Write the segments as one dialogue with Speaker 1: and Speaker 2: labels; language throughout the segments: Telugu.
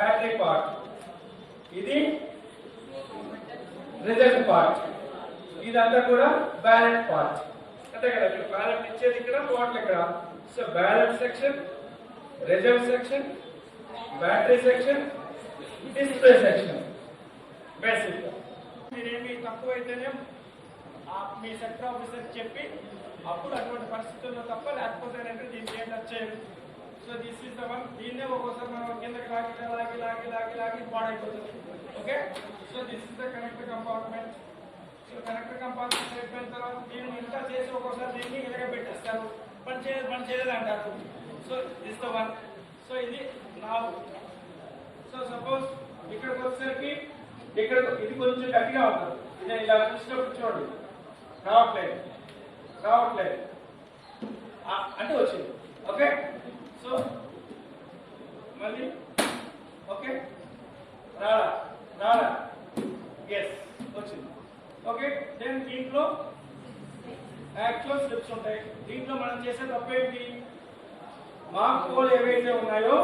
Speaker 1: Battery part. ఇది రిజల్ట్ పార్ట్. ఇదంతా కూడా బ్యాలెట్ పార్ట్. అంతే కదా ఇక్కడ బ్యాలెట్ ఇచ్చేది ఇక్కడ టోటల్ ఇక్కడ. So balance section result section battery section display section. Basic మీరేమి తక్కువైతేనే ఆ మీ సెక్టర్ ఆఫీసర్ చెప్పి అప్పుడు అటువంటి పరిస్థితుల్లో తప్ప లేకపోతే దీనికి ఏం నచ్చేది so this is the one దీన్నే ఒక్కోసారి మనం లాగి లాగి లాగి లాగి లాగి పాడైపోతుంది. Okay so this is the connector compartment so connector compartment అయిపోయిన తర్వాత దీన్ని ఇంకా చేసి ఒక్కోసారి దీన్ని ఇలాగ పెట్టేస్తారు. పని చేయదు పని చేయలేదు అంటారు. So this the one so ఇది నా సో సపోజ్ ఇక్కడికి వచ్చేసరికి ఇక్కడ ఇది కొంచెం గట్టిగా ఉంటుంది. ఇది ఇలా చూసినప్పుడు చూడండి. రావట్లేదు రావట్లేదు అంటే వచ్చింది. ఓకే సో మళ్ళీ ఓకే రాడా రాడా ఎస్ వచ్చింది. ఓకే దెన్ దీంట్లో యాక్చువల్ స్లిప్స్ ఉంటాయి. దీంట్లో మనం చేసే తప్పేంటి మార్క్ కోల్ ఏవైతే ఉన్నాయో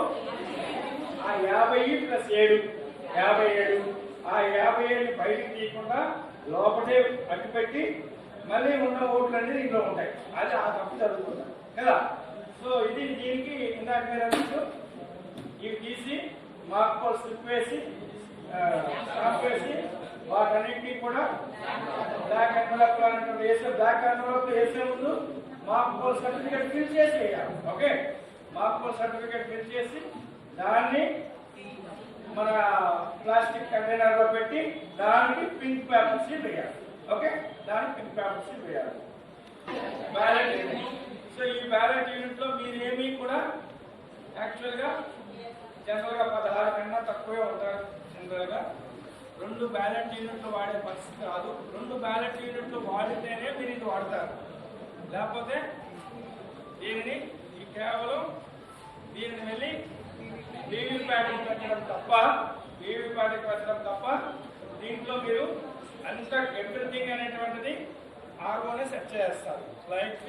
Speaker 1: ఆ యాభై ప్లస్ ఏడు. యాభై ఏడు. ఆ యాభై ఏడు బయటికి తీయకుండా లోపలే అట్టు పెట్టి మళ్ళీ ఉన్న ఓట్లు అనేది ఇంట్లో ఉంటాయి. అది ఆ తప్పు జరుగుతుంది. కదా? సో ఇది దీనికి ఇందాక మీరు అన్నట్టు ఇవి తీసి మార్క్ స్లిప్ వేసి స్టాంప్ వేసి వాటన్నింటినీ కూడా బ్లాక్ ఎన్వలప్ అనేటువంటి వేసే బ్లాక్ ఎన్వలప్ వేసే ముందు మార్క్ కోల్ సర్టిఫికేట్ ఫిల్ చేసి వేయాలి ఓకే? మార్క్ సర్టిఫికేట్ ఫిల్ చేసి దాన్ని మన ప్లాస్టిక్ కంటైనర్లో పెట్టి దానికి పింక్ పేపర్ సీల్ వేయాలి ఓకే? దానికి పింక్ పేపర్ సీల్ వేయాలి. బ్యాలెట్ సో ఈ బ్యాలెట్ యూనిట్లో కూడా యాక్చువల్గా జనరల్గా పదహారు కన్నా తక్కువే ఉంటారు జనరల్గా రెండు బ్యాలెట్ యూనిట్లు వాడే పరిస్థితి కాదు. రెండు బ్యాలెట్ యూనిట్లు వాడితేనే మీరు ఇది వాడతారు. లేకపోతే దీనిని ఈ కేవలం దీనిని వెళ్ళి వీవీ ప్యాడ్కి పెట్టడం తప్ప వీవీ ప్యాడ్కి పెట్టడం తప్ప దీంట్లో మీరు అంత ఎవ్రీథింగ్ అనేటువంటిది ఆర్ఓనే సెట్ చేస్తారు. లైట్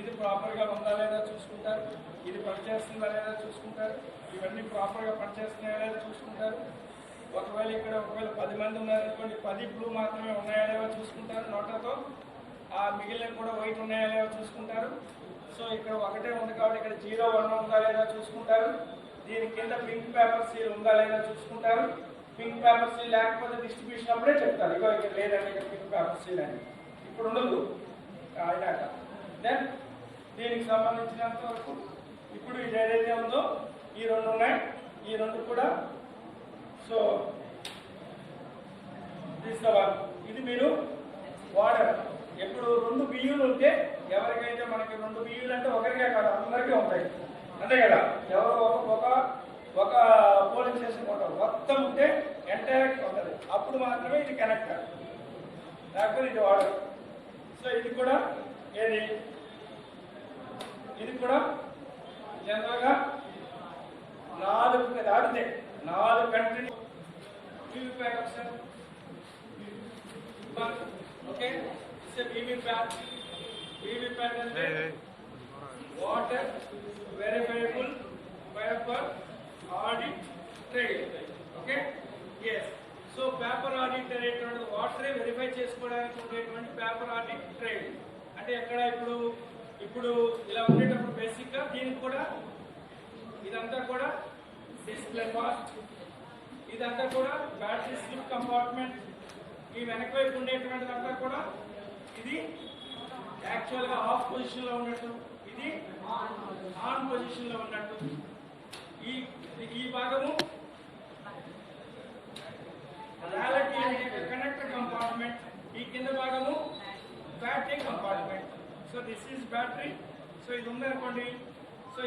Speaker 1: ఇది ప్రాపర్గా ఉందా లేదా చూసుకుంటారు. ఇది పనిచేస్తుందా లేదా చూసుకుంటారు. ఇవన్నీ ప్రాపర్గా పనిచేస్తున్నాయా లేదా చూసుకుంటారు. ఒకవేళ ఇక్కడ ఒకవేళ పది మంది ఉన్నారనుకోండి పది బ్లూ మాత్రమే ఉన్నాయా లేవో చూసుకుంటారు నోట్లతో. ఆ మిగిలిన కూడా వైట్ ఉన్నాయా లేవో చూసుకుంటారు. సో ఇక్కడ ఒకటే ఉంది కాబట్టి ఇక్కడ జీరో వన్ ఉందా లేదా చూసుకుంటారు. దీని కింద పింక్ పేపర్ సీల్ ఉందా లేదా చూసుకుంటారు. పింక్ పేపర్ సీల్ లేకపోతే డిస్ట్రిబ్యూషన్ అప్పుడే చెప్తారు. ఇగో ఇక్కడ లేదండి ఇక్కడ పింక్ పేపర్ సీల్ అని. ఇప్పుడు ఉండదు. అయినాక దెన్ దీనికి సంబంధించినంత వరకు ఇప్పుడు ఇది ఏదైతే ఉందో ఈ రెండు ఉన్నాయి. ఈ రెండు కూడా. సో తీసుకోవాలి ఇది మీరు వాడరు. ఎప్పుడు రెండు బియ్యులు ఉంటే ఎవరికైతే మనకి రెండు బియ్యులు అంటే ఒకరికే కాదు అందరికీ ఉంటాయి. అంతే కదా? ఎవరు ఒక- ఒక పోలింగ్ స్టేషన్ ఉంటారు మొత్తం ఉంటే ఎంటైర్ ఉంటుంది. అప్పుడు మాత్రమే ఇది కనెక్ట్ లేకపోతే ఇది వాడరు. సో ఇది కూడా ఏది? ఇది కూడా జనరల్గా నాలుగు దాటితే నాలుగు కంట్రీ ఒకసారి ఓకే? వీవీప్యాట్ వీవీప్యాట్ అంటే voter verifiable paper audit trade. Okay? Yes so paper audit అనేటువంటి వాటరే వెరిఫై చేసుకోవడానికి ఉండేటువంటి పేపర్ ఆడిట్ ట్రేడ్. అంటే ఎక్కడ ఇప్పుడు ఇప్పుడు ఇలా ఉండేటప్పుడు బేసిక్గా దీనికి కూడా ఇదంతా కూడా డిస్ప్లే ఫాస్ట్ ఇదంతా కూడా బ్యాటరీ స్లిప్ కంపార్ట్మెంట్ ఈ వెనక వైపు ఉండేటువంటిదంతా కూడా ఇది యాక్చువల్గా ఆఫ్ పొజిషన్లో ఉన్నట్టు ఇది ఆన్ పొజిషన్లో ఉన్నట్టు. ఈ ఈ భాగము అనేది కనెక్టర్ కంపార్ట్మెంట్ ఈ కింద భాగము battery compartment so this is battery so ఇది ఉందనుకోండి సో